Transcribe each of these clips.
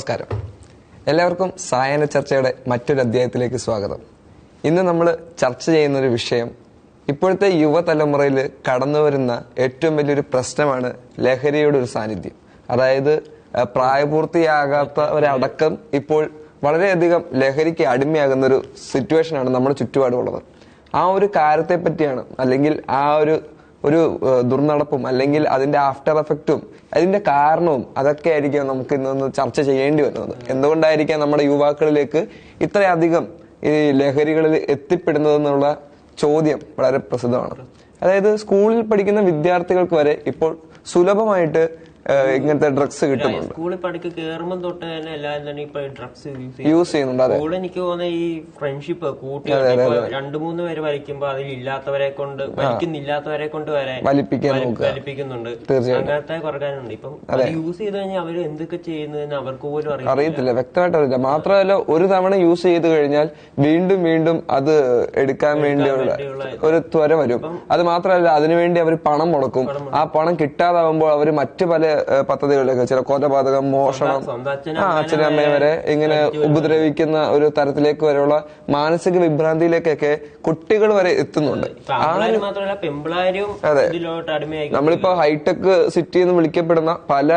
നമസ്കാരം. എല്ലാവർക്കും സായന ചർച്ചയുടെ മറ്റൊരു അധ്യായത്തിലേക്ക് സ്വാഗതം. ഇന്ന് നമ്മൾ ചർച്ച ചെയ്യുന്ന ഒരു വിഷയം ഇപ്പോഴത്തെ യുവതലമുറയിൽ കടന്നു വരുന്ന ഏറ്റവും വലിയൊരു പ്രശ്നമാണ് ലഹരിയുടെ ഒരു സാന്നിധ്യം. അതായത് പ്രായപൂർത്തിയാകാത്ത പ്രായപൂർത്തിയാകാത്തവരടക്കം ഇപ്പോൾ വളരെയധികം ലഹരിക്ക് അടിമയാകുന്ന ഒരു സിറ്റുവേഷനാണ് നമ്മുടെ ചുറ്റുപാടുമുള്ളത്. ആ ഒരു കാര്യത്തെ പറ്റിയാണ് അല്ലെങ്കിൽ ആ ഒരു ഒരു ദുർനടപ്പും അല്ലെങ്കിൽ അതിന്റെ ആഫ്റ്റർ എഫക്റ്റും അതിന്റെ കാരണവും അതൊക്കെ ആയിരിക്കും നമുക്ക് ഇന്നൊന്ന് ചർച്ച ചെയ്യേണ്ടി വരുന്നത്. എന്തുകൊണ്ടായിരിക്കാം നമ്മുടെ യുവാക്കളിലേക്ക് ഇത്രയധികം ഈ ലഹരികളിൽ എത്തിപ്പെടുന്നതെന്നുള്ള ചോദ്യം വളരെ പ്രസിദ്ധമാണ്. അതായത് സ്കൂളിൽ പഠിക്കുന്ന വിദ്യാർത്ഥികൾക്ക് വരെ ഇപ്പോൾ സുലഭമായിട്ട് ഇങ്ങനത്തെ ഡ്രഗ്സ് കിട്ടുന്നുണ്ട്. സ്കൂളിൽ പഠിക്ക് കേറുമ്പോൾ തൊട്ട് തന്നെ എല്ലാവരും തന്നെ ഇപ്പൊ ഡ്രഗ്സ് യൂസ് ചെയ്യുന്നുണ്ട് അതെ. സ്കൂളിൽ എനിക്ക് തോന്നുന്ന ഈ ഫ്രണ്ട്ഷിപ്പ് കൂട്ടി രണ്ടു മൂന്ന് പേര് വലിക്കുമ്പോ അതിൽ ഇല്ലാത്തവരെ കൊണ്ട് വലിക്കുന്നില്ലാത്തവരെ കൊണ്ട് വരെ വലിപ്പിക്കുന്നുണ്ട്. തീർച്ചയായും. അങ്ങനത്തെ കുറക്കാനുണ്ട്. ഇപ്പം യൂസ് ചെയ്ത് കഴിഞ്ഞാൽ അവർ എന്തൊക്കെ ചെയ്യുന്നതെന്ന് അവർക്ക് പോലും അറിയാം അറിയത്തില്ല വ്യക്തമായിട്ട് അറിയില്ല മാത്രമല്ല ഒരു തവണ യൂസ് ചെയ്ത് കഴിഞ്ഞാൽ വീണ്ടും വീണ്ടും അത് എടുക്കാൻ വേണ്ടിയുള്ള ഒരു ത്വര വരും. അത് മാത്രമല്ല അതിനുവേണ്ടി അവർ പണം മുടക്കും. ആ പണം കിട്ടാതാവുമ്പോൾ അവർ മറ്റു പല പദ്ധതികളിലേക്ക് ചില കൊലപാതകം മോഷണം ആ അച്ഛനും അമ്മയും വരെ ഇങ്ങനെ ഉപദ്രവിക്കുന്ന ഒരു തരത്തിലേക്ക് വരെയുള്ള മാനസിക വിഭ്രാന്തിയിലേക്കൊക്കെ കുട്ടികൾ വരെ എത്തുന്നുണ്ട്. അതെ. നമ്മളിപ്പോ ഹൈടെക് സിറ്റി എന്ന് വിളിക്കപ്പെടുന്ന പല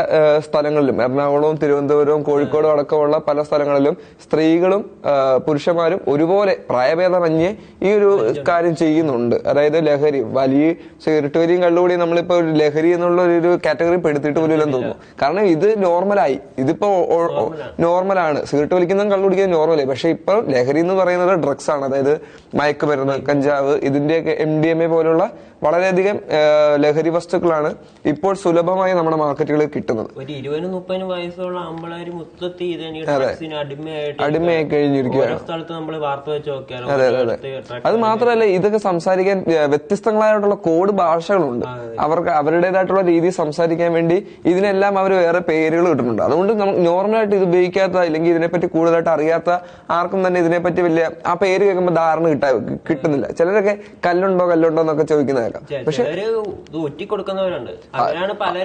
സ്ഥലങ്ങളിലും എറണാകുളവും തിരുവനന്തപുരവും കോഴിക്കോടും അടക്കമുള്ള പല സ്ഥലങ്ങളിലും സ്ത്രീകളും പുരുഷന്മാരും ഒരുപോലെ പ്രായഭേദമന്യേ ഈ ഒരു കാര്യം ചെയ്യുന്നുണ്ട്. അതായത് ലഹരി വലിയ സിഗരറ്റ് വരിയും കള്ളുകൂടി നമ്മളിപ്പോ ഒരു ലഹരി എന്നുള്ള ഒരു കാറ്റഗറി പെടുത്തിയിട്ട് പോലും ഇല്ലെന്ന് തോന്നുന്നു. കാരണം ഇത് നോർമലായി. ഇതിപ്പോ നോർമലാണ്. സിഗരറ്റ് വലിക്കുന്നതും കള്ളു കുടിക്കുന്നതും നോർമലായി. പക്ഷെ ഇപ്പൊ ലഹരി എന്ന് പറയുന്നത് ഡ്രഗ്സ് ആണ്. അതായത് മയക്കുമരുന്ന് കഞ്ചാവ് ഇതിന്റെയൊക്കെ എം ഡി എം എ പോലുള്ള വളരെയധികം ലഹരി വസ്തുക്കളാണ് ഇപ്പോൾ സുലഭമായി നമ്മുടെ മാർക്കറ്റുകളിൽ കിട്ടുന്നത്. ഒരു ഇരുപതിനും മുപ്പതിനും വയസ്സുള്ള മൊത്തത്തിൽ അടിമയായി കഴിഞ്ഞിരിക്കുകയാണ്. അതെ സ്ഥലത്ത് നമ്മൾ വാർത്ത വെച്ച് നോക്കിയാൽ അത് മാത്രമല്ല ഇതൊക്കെ സംസാരിക്കാൻ വ്യത്യസ്തങ്ങളായിട്ടുള്ള കോഡ് ഭാഷകളുണ്ട്. അവർക്ക് അവരുടേതായിട്ടുള്ള രീതി സംസാരിക്കാൻ വേണ്ടി ഇതിനെല്ലാം അവർ വേറെ പേരുകൾ കിട്ടുന്നുണ്ട് അതുകൊണ്ട് നമുക്ക് നോർമലായിട്ട് ഇത് ഉപയോഗിക്കാത്ത അല്ലെങ്കിൽ ഇതിനെപ്പറ്റി കൂടുതലായിട്ട് അറിയാത്ത ആർക്കും തന്നെ ഇതിനെപ്പറ്റി വലിയ ആ പേര് കേൾക്കുമ്പോൾ ധാരണ കിട്ടാ കിട്ടുന്നില്ല. ചിലരൊക്കെ കല്ലുണ്ടോ കല്ലുണ്ടോ എന്നൊക്കെ ചോദിക്കുന്ന കേൾക്കാം. പക്ഷെ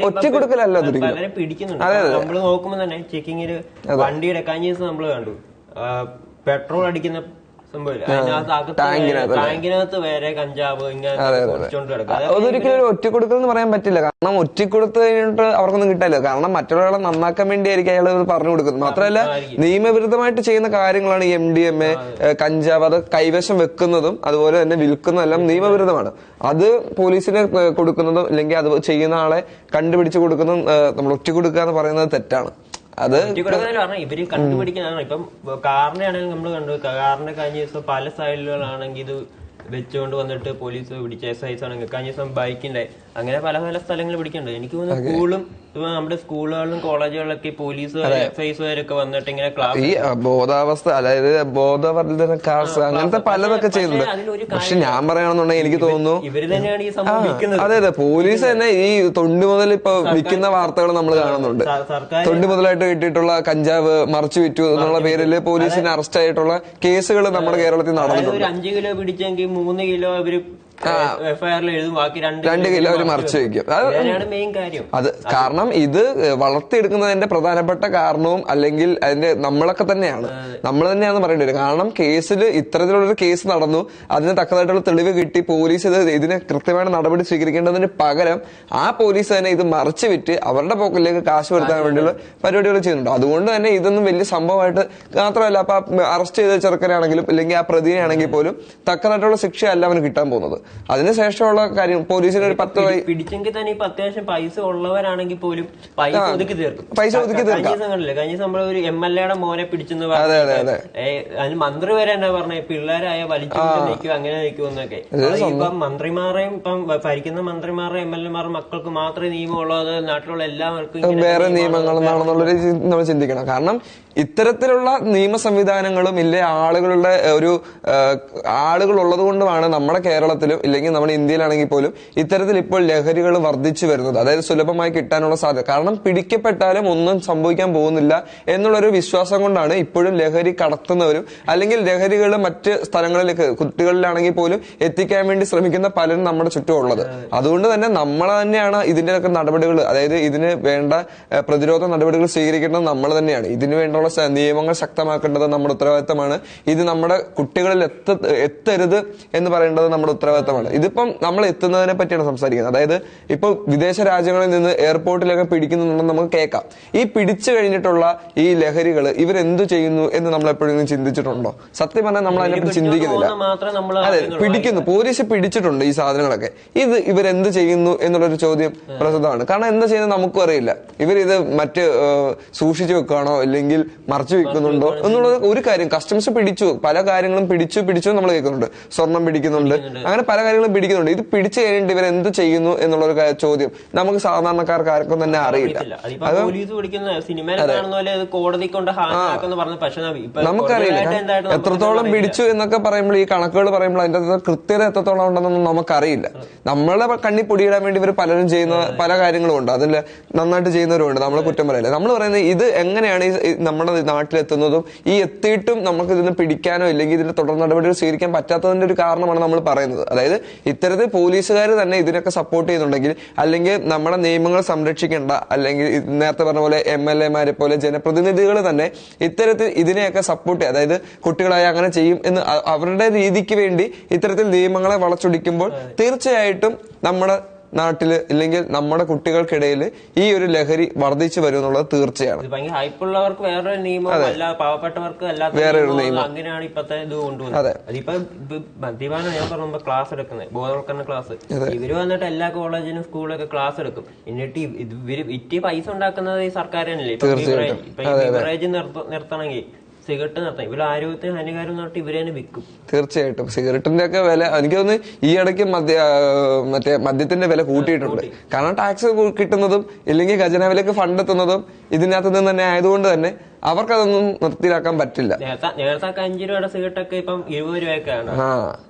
ഒറ്റക്കൊടുക്കലല്ല അതെ അതെ. വണ്ടിയുടെ കഴിഞ്ഞ ദിവസം നമ്മൾ കണ്ടു. പെട്രോൾ അടിക്കുന്ന ടാങ്കിനകത്ത് വരെ കഞ്ചാവ് അതൊരിക്കലും ഒരു ഒറ്റക്കൊടുക്കൽ എന്ന് പറയാൻ പറ്റില്ല. കാരണം ഒറ്റക്കൊടുത്ത് കഴിഞ്ഞിട്ട് അവർക്കൊന്നും കിട്ടില്ല കാരണം മറ്റുള്ളവരെ നന്നാക്കാൻ വേണ്ടി വേണ്ടിയായിരിക്കും അയാൾ പറഞ്ഞു കൊടുക്കുന്നത്. മാത്രമല്ല നിയമവിരുദ്ധമായിട്ട് ചെയ്യുന്ന കാര്യങ്ങളാണ് എം ഡി എം എ കഞ്ചാവ് അത് കൈവശം വെക്കുന്നതും അതുപോലെ തന്നെ വിൽക്കുന്നതും എല്ലാം നിയമവിരുദ്ധമാണ്. അത് പോലീസിന് കൊടുക്കുന്നതും അല്ലെങ്കിൽ അത് ചെയ്യുന്ന ആളെ കണ്ടുപിടിച്ച് കൊടുക്കുന്നതും നമ്മൾ ഒറ്റ കൊടുക്കുക എന്ന് പറയുന്നത് തെറ്റാണ്. അത് ഇവർ കണ്ടുപിടിക്കാനാണ് ഇപ്പം കാറിനെ ആണെങ്കിൽ നമ്മൾ കണ്ടു. കാറിന്റെ കഴിഞ്ഞ ദിവസം പല സൈഡിലുകളാണെങ്കിൽ ഇത് വെച്ചുകൊണ്ട് വന്നിട്ട് പോലീസ് പിടിച്ച എസ് ഐസ് ആണെങ്കിൽ കഴിഞ്ഞ ദിവസം ബൈക്കിന്റെ അങ്ങനെ പല പല സ്ഥലങ്ങൾ പിടിക്കുന്നുണ്ട്. എനിക്ക് തോന്നുന്നു സ്കൂളും നമ്മുടെ സ്കൂളുകളിലും കോളേജുകളിലൊക്കെ പോലീസ് എസ് വന്നിട്ട് ഇങ്ങനെ ക്ലാസ് ഈ ബോധാവസ്ഥ അതായത് ബോധവർദ്ധന ക്ലാസ് അങ്ങനത്തെ പലതൊക്കെ ചെയ്യുന്നുണ്ട് പക്ഷെ ഞാൻ പറയണമെന്നുണ്ടെങ്കിൽ എനിക്ക് തോന്നുന്നു ഇവർ തന്നെയാണ് ഈ സംഭവിക്കുന്നത് അതെ അതെ. പോലീസ് തന്നെ ഈ തൊണ്ടി മുതൽ ഇപ്പൊ വിൽക്കുന്ന വാർത്തകൾ നമ്മൾ കാണുന്നുണ്ട്. തൊണ്ട് സർക്കാർ തൊണ്ടി മുതലായിട്ട് കിട്ടിയിട്ടുള്ള കഞ്ചാവ് മറിച്ചു വിറ്റു എന്നുള്ള പേരിൽ പോലീസിന് അറസ്റ്റ് ആയിട്ടുള്ള കേസുകൾ നമ്മുടെ കേരളത്തിൽ നടന്നിട്ടുണ്ട്. അഞ്ച് കിലോ പിടിച്ചെങ്കിൽ മൂന്ന് കിലോ ബാക്കി രണ്ട് കിലോ അവർ മറിച്ച് വെക്കും അത് കാരണം ഇത് വളർത്തിയെടുക്കുന്നതിന്റെ പ്രധാനപ്പെട്ട കാരണവും അല്ലെങ്കിൽ അതിന്റെ നമ്മളൊക്കെ തന്നെയാണ്. നമ്മൾ തന്നെയാണെന്ന് പറയേണ്ടി വരും. കാരണം കേസിൽ ഇത്തരത്തിലുള്ളൊരു കേസ് നടന്നു അതിന് തക്കതായിട്ടുള്ള തെളിവ് കിട്ടി പോലീസ് ഇത് ഇതിന് കൃത്യമായ നടപടി സ്വീകരിക്കേണ്ടതിന് പകരം ആ പോലീസ് തന്നെ ഇത് മറിച്ച് വിറ്റ് അവരുടെ പോക്കറ്റിലേക്ക് കാശ് വരുത്താൻ വേണ്ടിയുള്ള പരിപാടികൾ ചെയ്യുന്നുണ്ട്. അതുകൊണ്ട് തന്നെ ഇതൊന്നും വലിയ സംഭവമായിട്ട് മാത്രമല്ല അപ്പൊ അറസ്റ്റ് ചെയ്ത ചെറുക്കനാണെങ്കിലും അല്ലെങ്കിൽ ആ പ്രതിയാണെങ്കിൽ പോലും തക്കതായിട്ടുള്ള ശിക്ഷയല്ല അവന് കിട്ടാൻ പോകുന്നത്. അതിനുശേഷമുള്ള കാര്യം പോലീസിന് ഒരു പത്ത് പിടിച്ചെങ്കിൽ തന്നെ ഇപ്പൊ അത്യാവശ്യം പൈസ ഉള്ളവരാണെങ്കിൽ പോലും പൈസ ഒതുക്കി തീർക്കും. പൈസ ഒതുക്കി ദിവസം കണ്ടില്ലേ? കഴിഞ്ഞ ദിവസം ഒരു എം എൽ എയുടെ മോനെ പിടിച്ചെന്ന് അതെ, അതെ, അതെ. അതിന് മന്ത്രി വരെ എന്നാ പറഞ്ഞ? പിള്ളേരായ വലിച്ചു നിൽക്കും അങ്ങനെ നിൽക്കും എന്നൊക്കെ. ഇപ്പം മന്ത്രിമാരെയും ഇപ്പം ഭരിക്കുന്ന മന്ത്രിമാരുടെ എം എൽ എമാരുടെ മക്കൾക്ക് മാത്രമേ നിയമമുള്ളത് നാട്ടിലുള്ള എല്ലാവർക്കും വേറെ നിയമങ്ങൾ എന്നാണെന്നുള്ളൊരു നമ്മൾ ചിന്തിക്കണം. കാരണം ഇത്തരത്തിലുള്ള നിയമ സംവിധാനങ്ങളും ഇല്ലേ ആളുകളുടെ ഒരു ആളുകൾ ഉള്ളത് കൊണ്ടുമാണ് നമ്മുടെ കേരളത്തിലും ഇല്ലെങ്കിൽ നമ്മുടെ ഇന്ത്യയിലാണെങ്കിൽ പോലും ഇത്തരത്തിൽ ഇപ്പോൾ ലഹരികൾ വർദ്ധിച്ചു വരുന്നത്. അതായത് സുലഭമായി കിട്ടാനുള്ള സാധ്യത. കാരണം പിടിക്കപ്പെട്ടാലും ഒന്നും സംഭവിക്കാൻ പോകുന്നില്ല എന്നുള്ളൊരു വിശ്വാസം കൊണ്ടാണ് ഇപ്പോഴും ലഹരി കടത്തുന്നവരും അല്ലെങ്കിൽ ലഹരികൾ മറ്റ് സ്ഥലങ്ങളിലേക്ക് കുട്ടികളിലാണെങ്കിൽ പോലും എത്തിക്കാൻ വേണ്ടി ശ്രമിക്കുന്ന പലരും നമ്മുടെ ചുറ്റും ഉള്ളത് അതുകൊണ്ട് തന്നെ നമ്മൾ തന്നെയാണ് ഇതിന്റെയൊക്കെ നടപടികൾ അതായത് ഇതിന് വേണ്ട പ്രതിരോധ നടപടികൾ സ്വീകരിക്കേണ്ടത് നമ്മൾ തന്നെയാണ്. ഇതിനു വേണ്ടിയുള്ള സ- നിയമങ്ങൾ ശക്തമാക്കേണ്ടത് നമ്മുടെ ഉത്തരവാദിത്തമാണ്. ഇത് നമ്മുടെ കുട്ടികളിൽ എത്ത എത്തരുത് എന്ന് പറയേണ്ടത് നമ്മുടെ ഉത്തരവാദിത്തമാണ്. ഇതിപ്പം നമ്മൾ എത്തുന്നതിനെ പറ്റിയാണ് സംസാരിക്കുന്നത്. അതായത് ഇപ്പൊ വിദേശ രാജ്യങ്ങളിൽ നിന്ന് എയർപോർട്ടിലൊക്കെ പിടിക്കുന്നുണ്ടെന്ന് നമുക്ക് കേൾക്കാം. ഈ പിടിച്ചു കഴിഞ്ഞിട്ടുള്ള ഈ ലഹരികൾ ഇവരെന്തു ചെയ്യുന്നു എന്ന് നമ്മൾ എപ്പോഴും ചിന്തിച്ചിട്ടുണ്ടോ? സത്യം പറഞ്ഞാൽ നമ്മൾ അതിനെപ്പറ്റി ചിന്തിക്കുന്നില്ല. നമ്മൾ അതെ പിടിക്കുന്നു. പോലീസ് പിടിച്ചിട്ടുണ്ട് ഈ സാധനങ്ങളൊക്കെ. ഇത് ഇവരെന്ത് ചെയ്യുന്നു എന്നുള്ളൊരു ചോദ്യം പ്രസിദ്ധമാണ്. കാരണം എന്താ ചെയ്യുന്നത് നമുക്കും അറിയില്ല. ഇവരിത് മറ്റ് സൂക്ഷിച്ചു വെക്കുകയാണോ? അല്ലെങ്കിൽ മറച്ചു വെക്കുന്നുണ്ടോ എന്നുള്ളത് ഒരു കാര്യം കസ്റ്റംസ് പിടിച്ചു പല കാര്യങ്ങളും പിടിച്ചു പിടിച്ചു നമ്മൾ കേൾക്കുന്നുണ്ട്. സ്വർണം പിടിക്കുന്നുണ്ട്. അങ്ങനെ പല കാര്യങ്ങളും പിടിക്കുന്നുണ്ട്. ഇത് പിടിച്ചു കഴിഞ്ഞിട്ട് ഇവർ എന്ത് ചെയ്യുന്നു എന്നുള്ള ഒരു ചോദ്യം നമുക്ക് സാധാരണക്കാർക്ക് ആർക്കും തന്നെ അറിയില്ല. നമുക്കറിയില്ല. എത്രത്തോളം. പിടിച്ചു എന്നൊക്കെ പറയുമ്പോൾ ഈ കണക്കുകൾ പറയുമ്പോൾ അതിന്റെ കൃത്യത എത്രത്തോളം ഉണ്ടെന്നൊന്നും നമുക്കറിയില്ല. നമ്മളെ കണ്ണി പൊടിയിടാൻ വേണ്ടി ഇവർ പലരും ചെയ്യുന്ന പല കാര്യങ്ങളും ഉണ്ട് അതിൽ നന്നായിട്ട് ചെയ്യുന്നവരുണ്ട് നമ്മളെ കുറ്റം പറയില്ല. നമ്മൾ പറയുന്നത് ഇത് എങ്ങനെയാണ് ഈ ഈ നമ്മുടെ നാട്ടിലെത്തുന്നതും ഈ എത്തിയിട്ടും നമുക്ക് ഇതിന് പിടിക്കാനോ ഇല്ലെങ്കിൽ ഇതിന്റെ തുടർ നടപടികൾ സ്വീകരിക്കാൻ പറ്റാത്തതിന്റെ ഒരു കാരണമാണ് നമ്മൾ പറയുന്നത്. അതായത് ഇത്തരത്തിൽ പോലീസുകാർ തന്നെ ഇതിനൊക്കെ സപ്പോർട്ട് ചെയ്യുന്നുണ്ടെങ്കിൽ അല്ലെങ്കിൽ നമ്മുടെ നിയമങ്ങൾ സംരക്ഷിക്കേണ്ട അല്ലെങ്കിൽ നേരത്തെ പറഞ്ഞ പോലെ എം എൽ എമാരെ പോലെ ജനപ്രതിനിധികൾ തന്നെ ഇത്തരത്തിൽ ഇതിനെയൊക്കെ സപ്പോർട്ട് ചെയ്യുക. അതായത് കുട്ടികളായ അങ്ങനെ ചെയ്യും എന്ന് അവരുടെ രീതിക്ക് വേണ്ടി ഇത്തരത്തിൽ നിയമങ്ങളെ വളച്ചൊടിക്കുമ്പോൾ തീർച്ചയായിട്ടും നമ്മുടെ നാട്ടിൽ ഇല്ലെങ്കിൽ നമ്മുടെ കുട്ടികൾക്കിടയിൽ ഈ ഒരു ലഹരി വർദ്ധിച്ചു വരും എന്നുള്ളത് തീർച്ചയാണ്. ഹൈപ്പുള്ളവർക്ക് വേറൊരു നിയമം അല്ല പാവപ്പെട്ടവർക്ക് വേറെ ഒരു നിയമം അങ്ങനെയാണ് ഇപ്പത്തെ ഇത് കൊണ്ടുവന്നത്. അതെ. അതിപ്പോ മദ്യപാനം ഞാൻ പറയുമ്പോ ക്ലാസ് എടുക്കുന്നത് ബോധവൽക്കരണ ക്ലാസ് ഇവർ വന്നിട്ട് എല്ലാ കോളേജിനും സ്കൂളിലൊക്കെ ക്ലാസ് എടുക്കും. എന്നിട്ട് ഇവർ വിറ്റ് പൈസ ഉണ്ടാക്കുന്നത് ഈ സർക്കാർ തന്നെയല്ലേ ഇപ്പൊ ബിവറേജ് നിർത്തണമെങ്കിൽ സിഗരറ്റ് നടത്താം. ഇവർ ആരോഗ്യത്തിന് ഹാനികാരം നടത്തി ഇവരെ തന്നെ വിൽക്കും. തീർച്ചയായിട്ടും. സിഗരറ്റിന്റെ ഒക്കെ വില എനിക്ക് തോന്നുന്നു ഈ ഇടയ്ക്ക് മദ്യ മറ്റേ മദ്യത്തിന്റെ വില കൂട്ടിയിട്ടുണ്ട്. കാരണം ടാക്സ് കിട്ടുന്നതും ഇല്ലെങ്കിൽ ഖജനാവിലേക്ക് ഫണ്ട് എത്തുന്നതും ഇതിനകത്ത് നിന്ന് തന്നെ ആയതുകൊണ്ട് തന്നെ അവർക്കതൊന്നും നിർത്തിയിലാക്കാൻ പറ്റില്ല. നേരത്തെ അഞ്ചു രൂപയുടെ സിഗരറ്റ് ഒക്കെ ഇപ്പം ഇരുപത് രൂപയൊക്കെയാണ്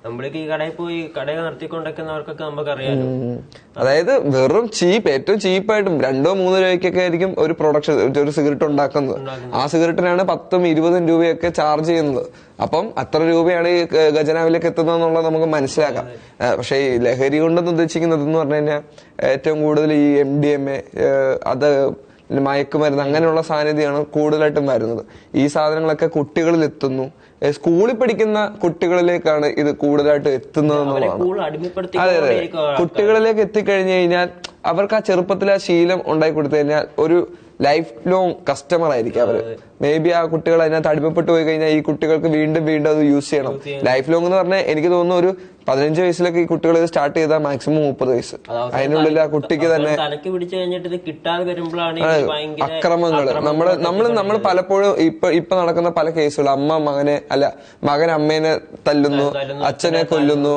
നമ്മൾക്ക് ഈ കടയിൽ പോയി കടയിൽ നിർത്തിക്കൊണ്ടിരിക്കുന്നവർക്കൊക്കെ നമുക്കറിയാലോ ഉം. അതായത് വെറും ചീപ്പ് ഏറ്റവും ചീപ്പായിട്ടും രണ്ടോ മൂന്നോ രൂപയ്ക്കൊക്കെ ആയിരിക്കും ഒരു പ്രൊഡക്ഷൻ ഒരു സിഗരറ്റ് ഉണ്ടാക്കുന്നത്. ആ സിഗരറ്റിനാണ് പത്തും ഇരുപതും രൂപയൊക്കെ ചാർജ് ചെയ്യുന്നത്. അപ്പം അത്ര രൂപയാണ് ഈ ഖജനാവിലേക്ക് എത്തുന്നത് എന്നുള്ളത് നമുക്ക് മനസ്സിലാക്കാം. പക്ഷെ പക്ഷേ ഈ ലഹരി കൊണ്ടെന്ന് ഉദ്ദേശിക്കുന്നത് എന്ന് പറഞ്ഞു കഴിഞ്ഞാൽ ഏറ്റവും കൂടുതൽ ഈ എം ഡി എം എ അത് മയക്കുമരുന്ന് അങ്ങനെയുള്ള സാന്നിധ്യമാണ് കൂടുതലായിട്ടും വരുന്നത്. ഈ സാധനങ്ങളൊക്കെ കുട്ടികളിൽ എത്തുന്നു സ്കൂളിൽ പഠിക്കുന്ന കുട്ടികളിലേക്കാണ് ഇത് കൂടുതലായിട്ട് എത്തുന്നത് അതെ അതെ. കുട്ടികളിലേക്ക് എത്തിക്കഴിഞ്ഞു കഴിഞ്ഞാൽ അവർക്ക് ആ ചെറുപ്പത്തിൽ ആ ശീലം ഉണ്ടാക്കി കൊടുത്തു കഴിഞ്ഞാൽ ഒരു ലൈഫ് ലോങ് കസ്റ്റമർ ആയിരിക്കും അവർ മേ ബി ആ കുട്ടികൾ അതിനകത്ത് അടിമപ്പെട്ടു പോയി കഴിഞ്ഞാൽ ഈ കുട്ടികൾക്ക് വീണ്ടും വീണ്ടും അത് യൂസ് ചെയ്യണം. ലൈഫ് ലോങ് എന്ന് പറഞ്ഞാൽ എനിക്ക് തോന്നുന്നു ഒരു പതിനഞ്ച് വയസ്സിലൊക്കെ ഈ കുട്ടികൾ ഇത് സ്റ്റാർട്ട് ചെയ്താൽ മാക്സിമം മുപ്പത് വയസ്സ്. അതിനുള്ളിൽ ആ കുട്ടിക്ക് തന്നെ അക്രമങ്ങൾ നമ്മൾ നമ്മൾ നമ്മൾ പലപ്പോഴും ഇപ്പൊ ഇപ്പൊ നടക്കുന്ന പല കേസുകൾ അമ്മ മകനെ അല്ല മകൻ അമ്മേനെ തല്ലുന്നു അച്ഛനെ കൊല്ലുന്നു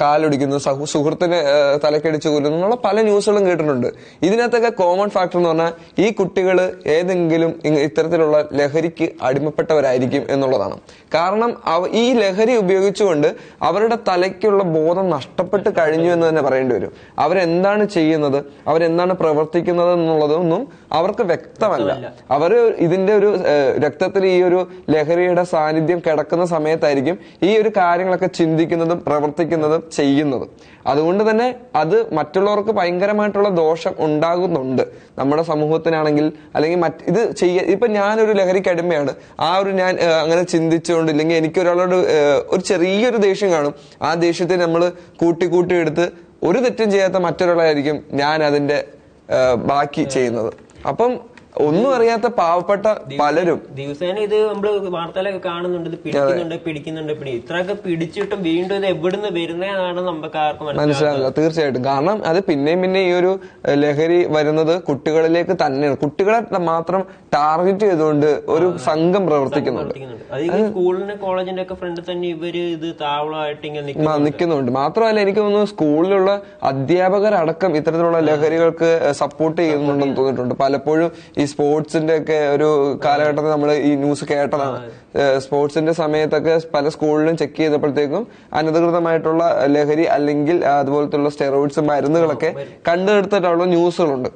കാലൊടിക്കുന്നു സഹു- സുഹൃത്തിനെ തലക്കടിച്ച് കൊല്ലുന്നു എന്നുള്ള പല ന്യൂസുകളും കേട്ടിട്ടുണ്ട്. ഇതിനകത്തൊക്കെ കോമൺ ഫാക്ടർ എന്ന് പറഞ്ഞാൽ ഈ കുട്ടികൾ ഏതെങ്കിലും ഇത്തരത്തിലുള്ള ലഹരിക്ക് അടിമപ്പെട്ടവരായിരിക്കും എന്നുള്ളതാണ്. കാരണം ഈ ലഹരി ഉപയോഗിച്ചുകൊണ്ട് അവരുടെ തലയ്ക്കുള്ള ബോധം നഷ്ടപ്പെട്ട് കഴിഞ്ഞു എന്ന് തന്നെ പറയേണ്ടി വരും. അവരെന്താണ് ചെയ്യുന്നത്? അവരെന്താണ് പ്രവർത്തിക്കുന്നത് എന്നുള്ളതൊന്നും അവർക്ക് വ്യക്തമല്ല. അവർ ഇതിന്റെ ഒരു രക്തത്തിൽ ഈ ഒരു ലഹരിയുടെ സാന്നിധ്യം കിടക്കുന്ന സമയത്തായിരിക്കും ഈ ഒരു കാര്യങ്ങളൊക്കെ ചിന്തിക്കുന്നതും പ്രവർത്തിക്കുന്നതും ചെയ്യുന്നതും. അതുകൊണ്ട് തന്നെ അത് മറ്റുള്ളവർക്ക് ഭയങ്കരമായിട്ടുള്ള ദോഷം ഉണ്ടാകുന്നുണ്ട്. നമ്മുടെ സമൂഹത്തിനാണെങ്കിൽ അല്ലെങ്കിൽ മറ്റ് ഇത് ചെയ്യ ഇപ്പൊ ഞാനൊരു ലഹരിക്ക് അടിമയാണ്. ആ ഒരു ഞാൻ അങ്ങനെ ചിന്തിച്ചുകൊണ്ട് ഇല്ലെങ്കിൽ എനിക്ക് ഒരാളോട് ഒരു ചെറിയൊരു ദേഷ്യം കാണും. ആ ദേഷ്യത്തെ നമ്മൾ കൂട്ടി കൂട്ടി എടുത്ത് ഒരു തെറ്റും ചെയ്യാത്ത മറ്റൊരാളായിരിക്കും ഞാൻ അതിന്റെ ബാക്കി ചെയ്യുന്നത്. അപ്പം ഒന്നും അറിയാത്ത പാവപ്പെട്ട പലരും. ദിവസേന ഇത് നമ്മൾ വാർത്തയിലൊക്കെ കാണുന്നുണ്ട് ഇത് പിടിക്കുന്നുണ്ട് പിടിക്കുന്നുണ്ട് പിടി ഇത്രയൊക്കെ പിടിച്ചിട്ടും വീണ്ടും ഇത് എവിടുന്ന് വരുന്നതാണ് നമുക്ക് ആർക്കും മനസ്സിലാകില്ല തീർച്ചയായിട്ടും. കാരണം അത് പിന്നെയും പിന്നെ ഈ ഒരു ലഹരി വരുന്നത് കുട്ടികളിലേക്ക് തന്നെയാണ്. കുട്ടികളെ മാത്രം ടാർഗറ്റ് ചെയ്തുകൊണ്ട് ഒരു സംഘം പ്രവർത്തിക്കുന്നുണ്ട്. സ്കൂളിന്റെ കോളേജിന്റെ ഒക്കെ ഫ്രണ്ട് തന്നെ ഇവർ ഇത് താവളമായിട്ട് ഇങ്ങനെ നിൽക്കുന്നുണ്ട്. മാത്രമല്ല എനിക്ക് തോന്നുന്നു സ്കൂളിലുള്ള അധ്യാപകരടക്കം ഇത്തരത്തിലുള്ള ലഹരികൾക്ക് സപ്പോർട്ട് ചെയ്യുന്നുണ്ടെന്ന് തോന്നിയിട്ടുണ്ട്. പലപ്പോഴും ഈ സ്പോർട്സിന്റെ ഒക്കെ ഒരു കാലഘട്ടത്തിൽ നമ്മൾ ഈ ന്യൂസ് കേട്ടതാണ്. സ്പോർട്സിന്റെ സമയത്തൊക്കെ പല സ്കൂളിലും ചെക്ക് ചെയ്തപ്പോഴത്തേക്കും അനധികൃതമായിട്ടുള്ള ലഹരി അല്ലെങ്കിൽ അതുപോലത്തുള്ള സ്റ്റെറോയിഡ്സ് മരുന്നുകളൊക്കെ കണ്ടെടുത്തിട്ടുള്ള ന്യൂസുകളുണ്ട്.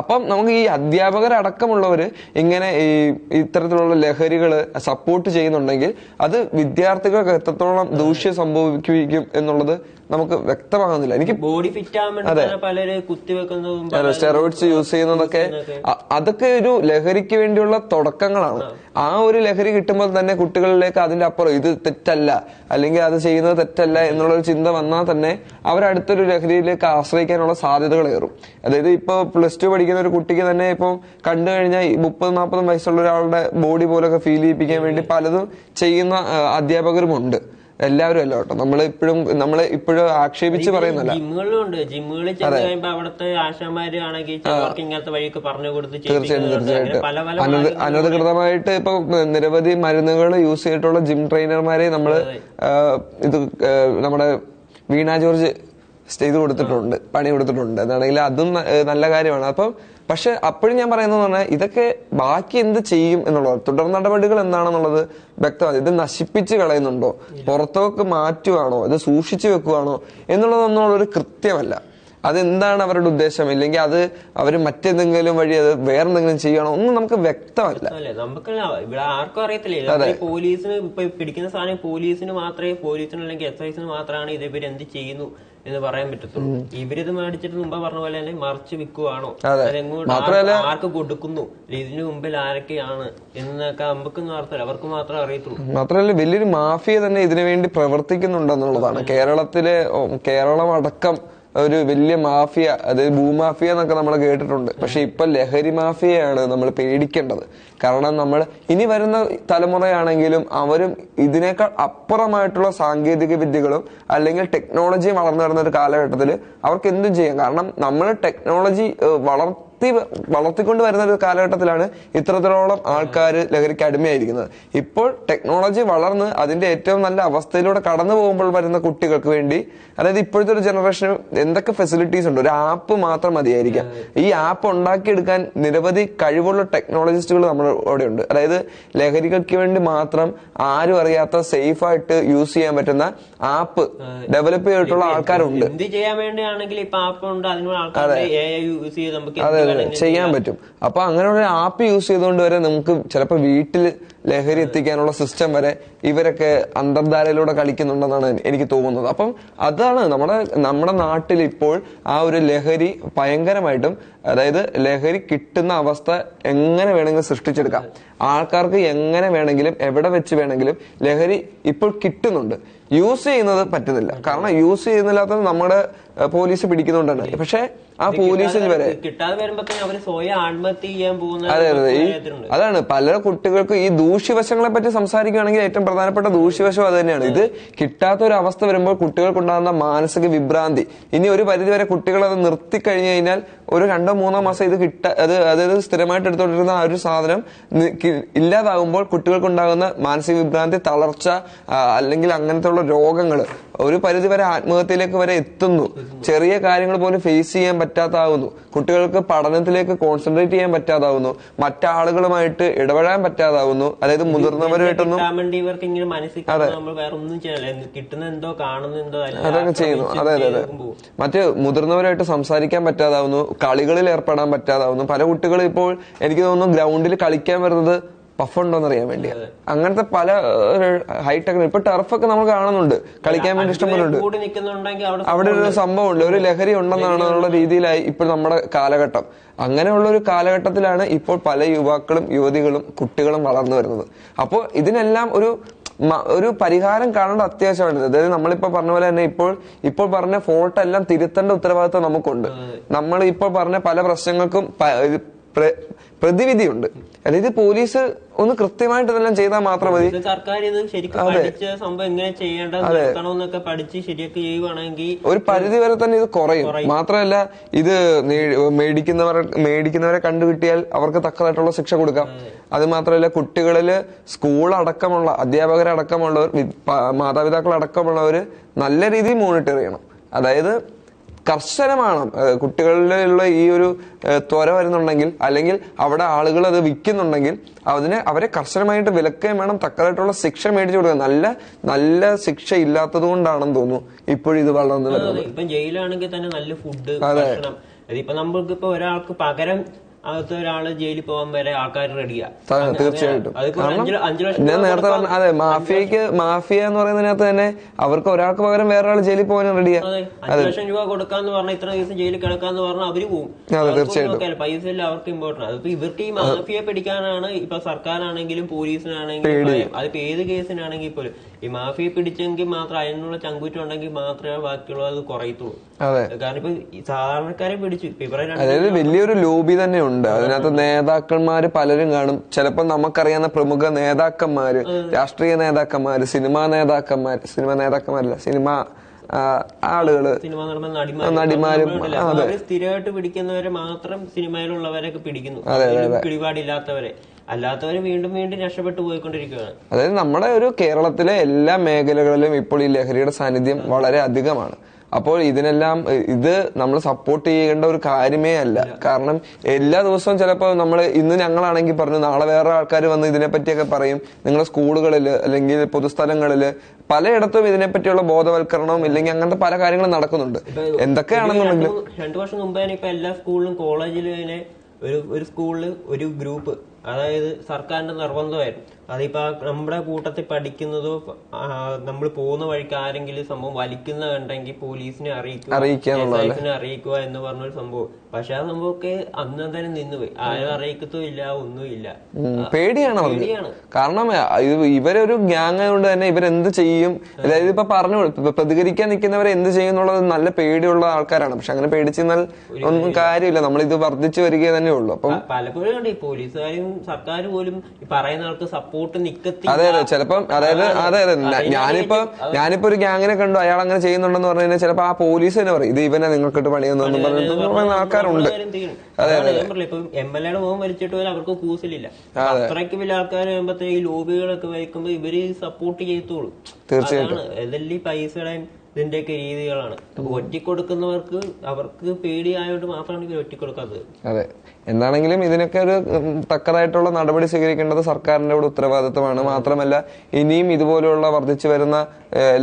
അപ്പം നമുക്ക് ഈ അധ്യാപകരടക്കമുള്ളവര് ഇങ്ങനെ ഈ ഇത്തരത്തിലുള്ള ലഹരികൾ സപ്പോർട്ട് ചെയ്യുന്നുണ്ടെങ്കിൽ അത് വിദ്യാർത്ഥികൾക്ക് എത്രത്തോളം ദൂഷ്യം സംഭവിക്കും എന്നുള്ളത് നമുക്ക് വ്യക്തമാകുന്നില്ല. എനിക്ക് ബോഡി ഫിറ്റ് ആവാൻ സ്റ്റെറോയിഡ്സ് യൂസ് ചെയ്യുന്നതൊക്കെ അതൊക്കെ ഒരു ലഹരിക്ക് വേണ്ടിയുള്ള തുടക്കങ്ങളാണ്. ആ. ഒരു ലഹരി കിട്ടുമ്പോൾ തന്നെ കുട്ടികളിലേക്ക് അതിന്റെ അപ്പുറം ഇത് തെറ്റല്ല അല്ലെങ്കിൽ അത് ചെയ്യുന്നത് തെറ്റല്ല എന്നുള്ള ഒരു ചിന്ത വന്നാൽ തന്നെ അവരടുത്തൊരു ലഹരിയിലേക്ക് ആശ്രയിക്കാനുള്ള സാധ്യതകൾ ഏറും. അതായത് ഇപ്പൊ പ്ലസ് ടു പഠിക്കുന്ന ഒരു കുട്ടിക്ക് തന്നെ ഇപ്പൊ കണ്ടു കഴിഞ്ഞാൽ മുപ്പത് നാൽപ്പതും വയസ്സുള്ള ഒരാളുടെ ബോഡി പോലൊക്കെ ഫീൽ ചെയ്യിപ്പിക്കാൻ വേണ്ടി പലതും ചെയ്യുന്ന അധ്യാപകരുമുണ്ട്. എല്ലാവരും അല്ല കേട്ടോ. നമ്മൾ ഇപ്പോഴും നമ്മൾ ഇപ്പോഴും ആക്ഷേപിച്ച് പറയുന്നല്ല ജിമ്മുകളുണ്ട്. ജിമ്മുകളിൽ ചെന്ന് കഴിയുമ്പോ അവിടുത്തെ ആശാമാര് ആണെങ്കിൽ ചിലവർക്ക് ഇങ്ങനത്തെ വഴിയൊക്കെ പറഞ്ഞു കൊടുത്ത് തീർച്ചയായിട്ടും അനധികൃതമായിട്ട് ഇപ്പൊ നിരവധി മരുന്നുകൾ യൂസ് ചെയ്തിട്ടുള്ള ജിം ട്രെയിനർമാരെ നമ്മൾ ഇത് നമ്മുടെ വീണ ജോർജ് ചെയ്ത് കൊടുത്തിട്ടുണ്ട് പണി കൊടുത്തിട്ടുണ്ട്. എന്നാണെങ്കിൽ അതും നല്ല കാര്യമാണ്. അപ്പം പക്ഷെ അപ്പോഴും ഞാൻ പറയുന്നത് പറഞ്ഞാൽ ഇതൊക്കെ ബാക്കി എന്ത് ചെയ്യും എന്നുള്ളത് തുടർ നടപടികൾ എന്താണെന്നുള്ളത് വ്യക്തമാണ് ഇത് നശിപ്പിച്ച് കളയുന്നുണ്ടോ? പുറത്തേക്ക് മാറ്റുവാണോ? ഇത് സൂക്ഷിച്ചു വെക്കുവാണോ? എന്നുള്ളതൊന്നും ഒരു കൃത്യമല്ല. അതെന്താണ് അവരുടെ ഉദ്ദേശം? ഇല്ലെങ്കിൽ അത് അവർ മറ്റെന്തെങ്കിലും വഴി അത് വേറെന്തെങ്കിലും ചെയ്യണോ ഒന്നും നമുക്ക് വ്യക്തമല്ല. നമുക്ക് ഇവിടെ ആർക്കും അറിയത്തില്ല. പോലീസിന് ഇപ്പൊ പിടിക്കുന്ന സാധനം പോലീസിന് മാത്രമേ പോലീസിന് അല്ലെങ്കിൽ എസ് ഐസിന് മാത്രമാണ് ഇതേപോലെ എന്ത് ചെയ്യുന്നു? എന്ന് പറയാൻ പറ്റത്തുള്ളൂ. ഇവരിത് മേടിച്ചിട്ട് മുമ്പ് പറഞ്ഞ പോലെ തന്നെ മറിച്ച് വിൽക്കുവാണോ? അതെ. അതെങ്ങോട്ട് ആർക്ക് കൊടുക്കുന്നു? ഇതിനു മുമ്പിൽ ആരൊക്കെയാണ് എന്നൊക്കെ നമുക്കൊന്നും അറിയത്തില്ല അവർക്ക് മാത്രമേ അറിയത്തുള്ളൂ. മാത്രമല്ല വലിയൊരു മാഫിയ തന്നെ ഇതിനു വേണ്ടി പ്രവർത്തിക്കുന്നുണ്ടെന്നുള്ളതാണ്. കേരളത്തിലെ കേരളം അടക്കം ഒരു വലിയ മാഫിയ അതായത് ഭൂമാഫിയ എന്നൊക്കെ നമ്മൾ കേട്ടിട്ടുണ്ട്. പക്ഷെ ഇപ്പൊ ലഹരി മാഫിയയാണ് നമ്മൾ പേടിക്കേണ്ടത്. കാരണം നമ്മൾ ഇനി വരുന്ന തലമുറയാണെങ്കിലും അവരും ഇതിനേക്കാൾ അപ്പുറമായിട്ടുള്ള സാങ്കേതിക വിദ്യകളും അല്ലെങ്കിൽ ടെക്നോളജിയും വളർന്നു വരുന്ന ഒരു കാലഘട്ടത്തിൽ അവർക്ക് എന്തും ചെയ്യാം. കാരണം നമ്മൾ ടെക്നോളജി വളർത്തി വളർത്തിക്കൊണ്ട് വരുന്ന ഒരു കാലഘട്ടത്തിലാണ് ഇത്രത്തോളം ആൾക്കാർ ലഹരിക്ക് അടിമയായിരിക്കുന്നത്. ഇപ്പോൾ ടെക്നോളജി വളർന്ന് അതിന്റെ ഏറ്റവും നല്ല അവസ്ഥയിലൂടെ കടന്നു പോകുമ്പോൾ വരുന്ന കുട്ടികൾക്ക് വേണ്ടി അതായത് ഇപ്പോഴത്തെ ഒരു ജനറേഷന് എന്തൊക്കെ ഫെസിലിറ്റീസ് ഉണ്ട്? ഒരു ആപ്പ് മാത്രം മതിയായിരിക്കാം. ഈ ആപ്പ് ഉണ്ടാക്കിയെടുക്കാൻ നിരവധി കഴിവുള്ള ടെക്നോളജിസ്റ്റുകൾ നമ്മൾ അവിടെ ഉണ്ട് അതായത് ലഹരികൾക്ക് വേണ്ടി മാത്രം ആരും അറിയാത്ത സേഫ് ആയിട്ട് യൂസ് ചെയ്യാൻ പറ്റുന്ന ആപ്പ് ഡെവലപ്പ് ചെയ്തിട്ടുള്ള ആൾക്കാരുണ്ട്. എന്ത് ചെയ്യാൻ വേണ്ടിയാണെങ്കിൽ ഇപ്പൊ ആപ്പ് ഉണ്ട്. അതിനുള്ള ആൾക്കാർ യൂസ് ചെയ്ത് നമുക്ക് ചെയ്യാൻ പറ്റും. അപ്പൊ അങ്ങനെയുള്ള ആപ്പ് യൂസ് ചെയ്തുകൊണ്ട് വരെ നമുക്ക് ചിലപ്പോൾ വീട്ടിൽ ലഹരി എത്തിക്കാനുള്ള സിസ്റ്റം വരെ ഇവരൊക്കെ അന്തർധാരയിലൂടെ കളിക്കുന്നുണ്ടെന്നാണ് എനിക്ക് തോന്നുന്നത്. അപ്പം അതാണ് നമ്മുടെ നമ്മുടെ നാട്ടിൽ ഇപ്പോൾ ആ ഒരു ലഹരി ഭയങ്കരമായിട്ടും അതായത് ലഹരി കിട്ടുന്ന അവസ്ഥ എങ്ങനെ വേണമെങ്കിലും സൃഷ്ടിച്ചെടുക്കാം. ആൾക്കാർക്ക് എങ്ങനെ വേണമെങ്കിലും എവിടെ വെച്ച് വേണമെങ്കിലും ലഹരി ഇപ്പോൾ കിട്ടുന്നുണ്ട്. യൂസ് ചെയ്യുന്നത് പറ്റുന്നില്ല. കാരണം യൂസ് ചെയ്യുന്നില്ലാത്തത് നമ്മുടെ പോലീസ് പിടിക്കുന്നുണ്ടാണ്. പക്ഷെ ആ പോലീസിൽ വരെ കിട്ടാതെ വരുമ്പോ തന്നെ അവർ സ്വയം ആത്മഹത്യ ചെയ്യാൻ പോകുന്ന അതെ അതെ. അതാണ് പല കുട്ടികൾക്ക് ഈ ദൂഷ്യവശങ്ങളെ പറ്റി സംസാരിക്കുകയാണെങ്കിൽ ഏറ്റവും പ്രധാനപ്പെട്ട ദൂഷ്യവശം അത് തന്നെയാണ്. ഇത് കിട്ടാത്ത ഒരു അവസ്ഥ വരുമ്പോൾ കുട്ടികൾക്കുണ്ടാകുന്ന മാനസിക വിഭ്രാന്തി. ഇനി ഒരു പരിധിവരെ കുട്ടികൾ അത് നിർത്തി കഴിഞ്ഞു കഴിഞ്ഞാൽ ഒരു രണ്ടോ മൂന്നോ മാസം ഇത് കിട്ട അത് അതായത് സ്ഥിരമായിട്ട് എടുത്തുകൊണ്ടിരുന്ന ആ ഒരു സാധനം ഇല്ലാതാകുമ്പോൾ കുട്ടികൾക്ക് ഉണ്ടാകുന്ന കുട്ടികൾക്കുണ്ടാകുന്ന മാനസിക വിഭ്രാന്തി തളർച്ച അല്ലെങ്കിൽ അങ്ങനത്തെ ഉള്ള രോഗങ്ങൾ ഒരു പരിധി വരെ ആത്മഹത്യയിലേക്ക് വരെ എത്തുന്നു. ചെറിയ കാര്യങ്ങൾ പോലും ഫേസ് ചെയ്യാൻ പറ്റാതാവുന്നു. കുട്ടികൾക്ക് പഠനത്തിലേക്ക് കോൺസെൻട്രേറ്റ് ചെയ്യാൻ പറ്റാതാവുന്നു. മറ്റാളുകളുമായിട്ട് ഇടപെടാൻ പറ്റാതാവുന്നു. അതായത് മുതിർന്നവരുമായിട്ടൊന്നും അതെ. അതൊക്കെ ചെയ്യുന്നു. അതെ അതെ അതെ. മറ്റ് മുതിർന്നവരായിട്ട് സംസാരിക്കാൻ പറ്റാതാവുന്നു. കളികളിൽ ഏർപ്പെടാൻ പറ്റാതാവുന്നു. പല കുട്ടികൾ ഇപ്പോൾ എനിക്ക് തോന്നുന്നു ഗ്രൗണ്ടിൽ കളിക്കാൻ വരുന്നത് പഫുണ്ടോന്ന് അറിയാൻ വേണ്ടി. അങ്ങനത്തെ പല ഹൈടെക് ഇപ്പൊ ടർഫൊക്കെ നമ്മൾ കാണുന്നുണ്ട്. കളിക്കാൻ വേണ്ടി നിൽക്കുന്നുണ്ടെങ്കിൽ അവിടെ ഒരു സംഭവം ഉണ്ട്. ഒരു ലഹരി ഉണ്ടെന്നാണെന്നുള്ള രീതിയിലായി ഇപ്പൊ നമ്മുടെ കാലഘട്ടം. അങ്ങനെയുള്ള ഒരു കാലഘട്ടത്തിലാണ് ഇപ്പോൾ പല യുവാക്കളും യുവതികളും കുട്ടികളും വളർന്നു വരുന്നത്. അപ്പോൾ ഇതിനെല്ലാം ഒരു ഒരു പരിഹാരം കാണേണ്ട അത്യാവശ്യമാണ്. അതായത് നമ്മളിപ്പോ പറഞ്ഞ പോലെ തന്നെ ഇപ്പോൾ ഇപ്പോൾ പറഞ്ഞ ഫോൾട്ട് എല്ലാം തിരുത്തേണ്ട ഉത്തരവാദിത്വം നമുക്കുണ്ട്. നമ്മൾ ഇപ്പോൾ പറഞ്ഞ പല പ്രശ്നങ്ങൾക്കും പ്രതിവിധിയുണ്ട്. അതായത് പോലീസ് ഒന്ന് കൃത്യമായിട്ട് ഇതെല്ലാം ചെയ്താൽ മാത്രം മതി. സർക്കാർ ഇത് ശരിക്കും പഠിച്ച സംഭവം എങ്ങനെ പഠിച്ച് ശരിയൊക്കെ ചെയ്യുവാണെങ്കിൽ ഒരു പരിധി വരെ തന്നെ ഇത് കുറയും. മാത്രമല്ല ഇത് മേടിക്കുന്നവർ മേടിക്കുന്നവരെ കണ്ടുകിട്ടിയാൽ അവർക്ക് തക്കതായിട്ടുള്ള ശിക്ഷ കൊടുക്കാം. അത്. മാത്രമല്ല കുട്ടികളിൽ സ്കൂൾ അടക്കമുള്ള അധ്യാപകരടക്കമുള്ളവർ മാതാപിതാക്കൾ അടക്കമുള്ളവർ നല്ല രീതിയിൽ മോണിറ്റർ ചെയ്യണം. അതായത് കർശനമാണ്. കുട്ടികളിലുള്ള ഈ ഒരു ത്വര വരുന്നുണ്ടെങ്കിൽ അല്ലെങ്കിൽ അവിടെ ആളുകൾ അത് വിൽക്കുന്നുണ്ടെങ്കിൽ അതിനെ അവരെ കർശനമായിട്ട് വിലക്കുകയും വേണം തക്കതായിട്ടുള്ള ശിക്ഷ മേടിച്ചു കൊടുക്കുക. നല്ല നല്ല ശിക്ഷ ഇല്ലാത്തത് കൊണ്ടാണെന്ന് തോന്നുന്നു ഇപ്പോഴും ഇത് വളർന്നു വരുന്നത്. ഇപ്പം ജയിലാണെങ്കിൽ തന്നെ നല്ല ഫുഡ് അതിപ്പോ നമ്മൾക്ക് ഇപ്പൊ ഒരാൾക്ക് പകരം അകത്ത് ഒരാൾ ജയിലിൽ പോകാൻ വരെ ആൾക്കാർ റെഡിയാ തീർച്ചയായിട്ടും. ഞാൻ നേരത്തെ പറഞ്ഞ അതെ മാഫിയക്ക് മാഫിയ എന്ന് പറയുന്നതിനകത്ത് തന്നെ അവർക്ക് ഒരാൾക്ക് പകരം വേറെ ആൾ ജയിലിൽ പോകാനും റെഡിയാ അതെ അഞ്ചു ലക്ഷം രൂപ കൊടുക്കാന്ന് പറഞ്ഞാൽ ഇത്ര ദിവസം ജയിലിൽ കിടക്കാന്ന് പറഞ്ഞാൽ അവർ പോകും അതെ, തീർച്ചയായിട്ടും. പൈസ എല്ലാം അവർക്ക് ഇമ്പോർട്ടന്റ് അതിപ്പോ ഇവർക്ക് ഈ മാഫിയെ പിടിക്കാനാണ് ഇപ്പൊ സർക്കാരാണെങ്കിലും പോലീസിനാണെങ്കിലും. അതിപ്പോ ഏത് കേസിനാണെങ്കിൽ പോലും ഈ മാഫിയെ പിടിച്ചെങ്കിൽ മാത്രം അതിനുള്ള ചങ്കൂറ്റം ഉണ്ടെങ്കിൽ മാത്രമേ ബാക്കിയുള്ളത് കുറയത്തുള്ളൂ. അതെ. കാരണം ഇപ്പൊ സാധാരണക്കാരെ പിടിച്ചു. അതായത് വലിയൊരു ലോബി തന്നെ ഉണ്ട്. അതിനകത്ത് നേതാക്കന്മാര് പലരും കാണും. ചിലപ്പോ നമുക്കറിയാവുന്ന പ്രമുഖ നേതാക്കന്മാര് രാഷ്ട്രീയ നേതാക്കന്മാര് സിനിമാ നേതാക്കന്മാര് സിനിമാ നേതാക്കന്മാരല്ല സിനിമ ആളുകൾ നടിമാര്. സ്ഥിരമായിട്ട് പിടിക്കുന്നവരെ മാത്രം സിനിമയിലുള്ളവരൊക്കെ പിടിക്കുന്നു. പിടിപാടില്ലാത്തവരെ. അല്ലാത്തവര് വീണ്ടും വീണ്ടും രക്ഷപ്പെട്ടു പോയിക്കൊണ്ടിരിക്കുകയാണ്. അതായത് നമ്മുടെ ഒരു കേരളത്തിലെ എല്ലാ മേഖലകളിലും ഇപ്പോൾ ഈ ലഹരിയുടെ സാന്നിധ്യം വളരെ അധികമാണ്. അപ്പോൾ ഇതിനെല്ലാം ഇത് നമ്മൾ സപ്പോർട്ട് ചെയ്യേണ്ട ഒരു കാര്യമേ അല്ല. കാരണം എല്ലാ ദിവസവും ചിലപ്പോൾ നമ്മൾ ഇന്ന് ഞങ്ങളാണെങ്കിൽ പറഞ്ഞു നാളെ വേറെ ആൾക്കാർ വന്ന് ഇതിനെപ്പറ്റിയൊക്കെ പറയും. നിങ്ങളുടെ സ്കൂളുകളിൽ അല്ലെങ്കിൽ പൊതുസ്ഥലങ്ങളിൽ പലയിടത്തും ഇതിനെപ്പറ്റിയുള്ള ബോധവൽക്കരണവും ഇല്ലെങ്കിൽ അങ്ങനത്തെ പല കാര്യങ്ങളും നടക്കുന്നുണ്ട്. എന്തൊക്കെയാണെന്നുണ്ടെങ്കിൽ രണ്ടു വർഷം മുമ്പേ ഇപ്പൊ എല്ലാ സ്കൂളിലും കോളേജിലും ഒരു ഒരു സ്കൂളിൽ ഒരു ഗ്രൂപ്പ് അതായത് സർക്കാരിന്റെ നിർബന്ധമായിരുന്നു. അതിപ്പോ നമ്മുടെ കൂട്ടത്തിൽ പഠിക്കുന്നതോ നമ്മൾ പോകുന്ന വഴിക്ക് ആരെങ്കിലും സംഭവം വലിക്കുന്ന കണ്ടെങ്കിൽ പോലീസിനെ അറിയിക്കുക അറിയിക്കുക എന്ന് പറഞ്ഞൊരു സംഭവം. പക്ഷെ ആ സംഭവമൊക്കെ അന്ന് തന്നെ നിന്നുപോയി ആരും അറിയിക്കത്തും ഇല്ല ഒന്നുമില്ല പേടിയാണ് പേടിയാണ്. കാരണം ഇവരൊരു ഗ്യാങ് കൊണ്ട് തന്നെ ഇവരെന്ത് ചെയ്യും? അതായത് ഇപ്പൊ പറഞ്ഞു പ്രതികരിക്കാൻ നിൽക്കുന്നവരെ എന്ത് ചെയ്യും എന്നുള്ളത് നല്ല പേടിയുള്ള ആൾക്കാരാണ്. പക്ഷെ അങ്ങനെ പേടിച്ചെന്നാൽ ഒന്നും കാര്യമില്ല. നമ്മൾ ഇത് വർദ്ധിച്ചു വരിക തന്നെ ഉള്ളൂ. അപ്പം പലപ്പോഴും പോലീസുകാരും സർക്കാർ പോലും പറയുന്ന ആൾക്ക് സപ്പോർട്ട് നിക്കത്തില്ല. അതെ അതെ ചിലപ്പം അതായത് അതെ അതെ ഞാനിപ്പോ ഞാനിപ്പോ ഒരു ഗ്യാങ്ങിനെ കണ്ടു അയാൾ അങ്ങനെ ചെയ്യുന്നുണ്ടെന്ന് പറഞ്ഞു കഴിഞ്ഞാൽ ചിലപ്പോ ആ പോലീസ് തന്നെ പറയും ഇത് ഇവനെ നിങ്ങൾക്കിട്ട് പണിയെന്നു പറയുന്ന ആൾക്കാരുണ്ട്. അതെ അതെ എം എൽ എയുടെ മുഖം വരച്ചിട്ട് പോലും അവർക്ക് കൂസലില്ല. അത്രയ്ക്ക് വലിയ ആൾക്കാർ വരുമ്പത്തേ ഈ ലോബികളൊക്കെ വയ്ക്കുമ്പോ ഇവർ സപ്പോർട്ട് ചെയ്യത്തുള്ളൂ. തീർച്ചയായിട്ടും. ഇതെല്ലാം ഈ പൈസയുടെയും ഇതിന്റെയൊക്കെ രീതികളാണ്. ഒറ്റിക്കൊടുക്കുന്നവർക്ക് അവർക്ക് പേടിയായോണ്ട് മാത്രമാണ് ഇവർ ഒറ്റിക്കൊടുക്കാത്തത് അതെ. എന്താണെങ്കിലും ഇതിനൊക്കെ ഒരു തക്കതായിട്ടുള്ള നടപടി സ്വീകരിക്കേണ്ടത് സർക്കാരിന്റെ കൂടെ ഉത്തരവാദിത്വമാണ്. മാത്രമല്ല ഇനിയും ഇതുപോലെയുള്ള വർദ്ധിച്ചു വരുന്ന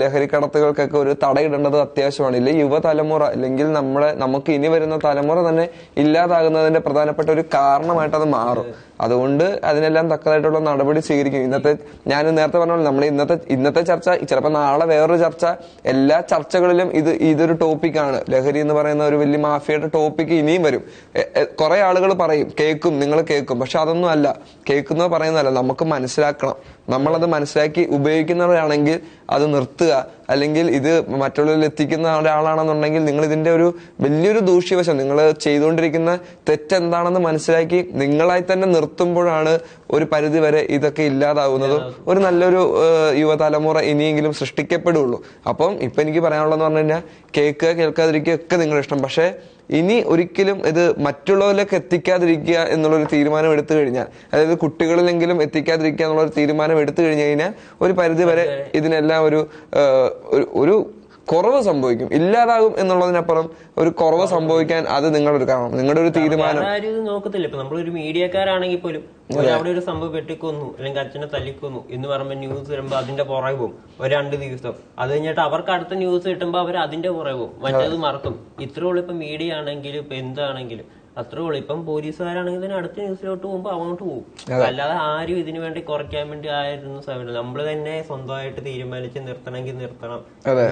ലഹരി ലഹരിക്കടത്തുകൾക്കൊക്കെ ഒരു തടയിടേണ്ടത് അത്യാവശ്യമാണ്. ഇല്ലേ യുവതലമുറ അല്ലെങ്കിൽ നമ്മളെ നമുക്ക് ഇനി വരുന്ന തലമുറ തന്നെ ഇല്ലാതാകുന്നതിന്റെ പ്രധാനപ്പെട്ട ഒരു കാരണമായിട്ട് അത് മാറും. അതുകൊണ്ട് അതിനെല്ലാം തക്കതായിട്ടുള്ള നടപടി സ്വീകരിക്കും. ഇന്നത്തെ ഞാൻ നേരത്തെ പറഞ്ഞ നമ്മൾ ഇന്നത്തെ ഇന്നത്തെ ചർച്ച ചിലപ്പോൾ നാളെ വേറൊരു ചർച്ച എല്ലാ ചർച്ചകളിലും ഇത് ഇതൊരു ടോപ്പിക്കാണ് ലഹരി എന്ന് പറയുന്ന ഒരു വലിയ മാഫിയയുടെ ടോപ്പിക്ക് ഇനിയും വരും. കുറെ ആളുകൾ പറയും കേൾക്കും നിങ്ങൾ കേൾക്കും പക്ഷെ അതൊന്നും അല്ല. കേൾക്കുന്നത് പറയുന്നതല്ല നമുക്ക് മനസ്സിലാക്കണം. നമ്മളത് മനസ്സിലാക്കി ഉപയോഗിക്കുന്നവരാണെങ്കിൽ അത് നിർത്തുക. അല്ലെങ്കിൽ ഇത് മറ്റുള്ളവരിൽ എത്തിക്കുന്ന ഒരാളാണെന്നുണ്ടെങ്കിൽ നിങ്ങൾ ഇതിന്റെ ഒരു വലിയൊരു ദൂഷ്യവശം നിങ്ങൾ ചെയ്തുകൊണ്ടിരിക്കുന്ന തെറ്റെന്താണെന്ന് മനസ്സിലാക്കി നിങ്ങളായി തന്നെ നിർത്തുമ്പോഴാണ് ഒരു പരിധി വരെ ഇതൊക്കെ ഇല്ലാതാവുന്നതും ഒരു നല്ലൊരു യുവതലമുറ ഇനിയെങ്കിലും സൃഷ്ടിക്കപ്പെടുള്ളൂ. അപ്പം ഇപ്പൊ എനിക്ക് പറയാനുള്ളതെന്ന് പറഞ്ഞു കഴിഞ്ഞാൽ കേൾക്കുക കേൾക്കാതിരിക്കുക ഒക്കെ നിങ്ങളുടെ ഇഷ്ടം. പക്ഷേ ഇനി ഒരിക്കലും ഇത് മറ്റുള്ളവരിലേക്ക് എത്തിക്കാതിരിക്കുക എന്നുള്ളൊരു തീരുമാനം എടുത്തു കഴിഞ്ഞാൽ അതായത് കുട്ടികളിലെങ്കിലും എത്തിക്കാതിരിക്കുക എന്നുള്ള ഒരു തീരുമാനം എടുത്തു കഴിഞ്ഞു കഴിഞ്ഞാൽ ഒരു പരിധി വരെ ഇതിനെല്ലാം ഒരു- ഒരു കുറവ് സംഭവിക്കും. ഇല്ലാതാകും എന്നുള്ളതിനപ്പുറം ഒരു കുറവ് സംഭവിക്കാൻ അത് നിങ്ങളുടെ ഒരു കാരണം നിങ്ങളുടെ ഒരു തീരുമാനം നോക്കത്തില്ല. ഇപ്പൊ നമ്മളൊരു മീഡിയക്കാരാണെങ്കിൽ പോലും അവിടെ ഒരു സംഭവം വെട്ടിക്കൊന്നു അല്ലെങ്കിൽ അച്ഛനെ തല്ലിക്കൊന്നു എന്ന് പറയുമ്പോൾ ന്യൂസ് വരുമ്പോ അതിന്റെ പുറകെ പോകും. ഒരു രണ്ട് ദിവസം. അത് കഴിഞ്ഞിട്ട് അവർക്ക് അടുത്ത ന്യൂസ് കിട്ടുമ്പോ അവർ അതിന്റെ പുറകെ പോകും. മറ്റേത് മറക്കും. ഇത്രയുള്ള ഉള്ളൂ ഇപ്പൊ മീഡിയ ആണെങ്കിലും ഇപ്പൊ എന്താണെങ്കിലും. അത്രേ ഉള്ളൂ. ഇപ്പം പോലീസുകാരാണെങ്കിൽ തന്നെ അടുത്ത ന്യൂസിലോട്ട് പോകുമ്പോൾ അങ്ങോട്ട് പോകും. അല്ലാതെ ആരും ഇതിനു വേണ്ടി കുറയ്ക്കാൻ വേണ്ടി ആയിരുന്നു സമയം. നമ്മൾ തന്നെ സ്വന്തമായിട്ട് തീരുമാനിച്ച് നിർത്തണമെങ്കിൽ നിർത്തണം.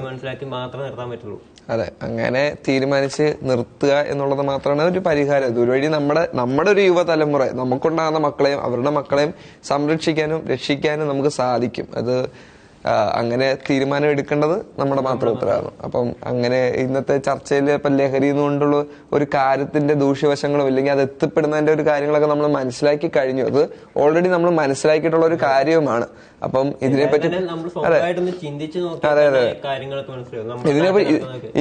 മനസ്സിലാക്കി മാത്രമേ നിർത്താൻ പറ്റുള്ളൂ. അതെ. അങ്ങനെ തീരുമാനിച്ച് നിർത്തുക എന്നുള്ളത് മാത്രമാണ് ഒരു പരിഹാരം. ഇതുവഴി നമ്മുടെ നമ്മുടെ ഒരു യുവതലമുറ നമുക്കുണ്ടാകുന്ന മക്കളെയും അവരുടെ മക്കളെയും സംരക്ഷിക്കാനും രക്ഷിക്കാനും നമുക്ക് സാധിക്കും. അത് അങ്ങനെ തീരുമാനം എടുക്കേണ്ടത് നമ്മുടെ മാത്രം ഉത്തരവാദിത്വം അപ്പം അങ്ങനെ ഇന്നത്തെ ചർച്ചയിൽ ഇപ്പം ലഹരി കൊണ്ടുള്ള ഒരു കാര്യത്തിന്റെ ദൂഷ്യവശങ്ങളും ഇല്ലെങ്കിൽ അത് എത്തിപ്പെടുന്നതിന്റെ ഒരു കാര്യങ്ങളൊക്കെ നമ്മൾ മനസ്സിലാക്കി കഴിഞ്ഞു. അത് ഓൾറെഡി നമ്മൾ മനസ്സിലാക്കിയിട്ടുള്ള ഒരു കാര്യവുമാണ്. അപ്പം ഇതിനെപ്പറ്റി അതെ. അതെ അതെ. ചിന്തിച്ച് നോക്കിയാൽ കാര്യങ്ങളൊക്കെ മനസ്സിലാവും. നമ്മൾ ഇതിനെ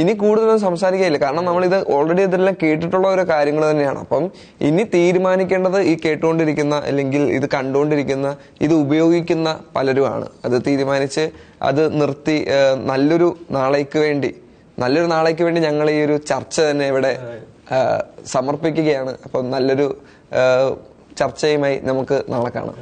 ഇനി കൂടുതലൊന്നും സംസാരിക്കില്ല കാരണം നമ്മൾ ഇത് ഓൾറെഡി ഇതെല്ലാം കേട്ടിട്ടുള്ള ഓരോ കാര്യങ്ങൾ തന്നെയാണ്. അപ്പം ഇനി തീരുമാനിക്കേണ്ടത് ഈ കേട്ടുകൊണ്ടിരിക്കുന്ന അല്ലെങ്കിൽ ഇത് കണ്ടുകൊണ്ടിരിക്കുന്ന ഇത് ഉപയോഗിക്കുന്ന പലരുമാണ്. അത് തീരുമാനിച്ച് അത് നിർത്തി നല്ലൊരു നാളേക്ക് വേണ്ടി നല്ലൊരു നാളേക്ക് വേണ്ടി ഞങ്ങൾ ഈ ഒരു ചർച്ച തന്നെ ഇവിടെ സമർപ്പിക്കുകയാണ്. അപ്പം നല്ലൊരു ചർച്ചയുമായി നമുക്ക് നാളെ കാണാം.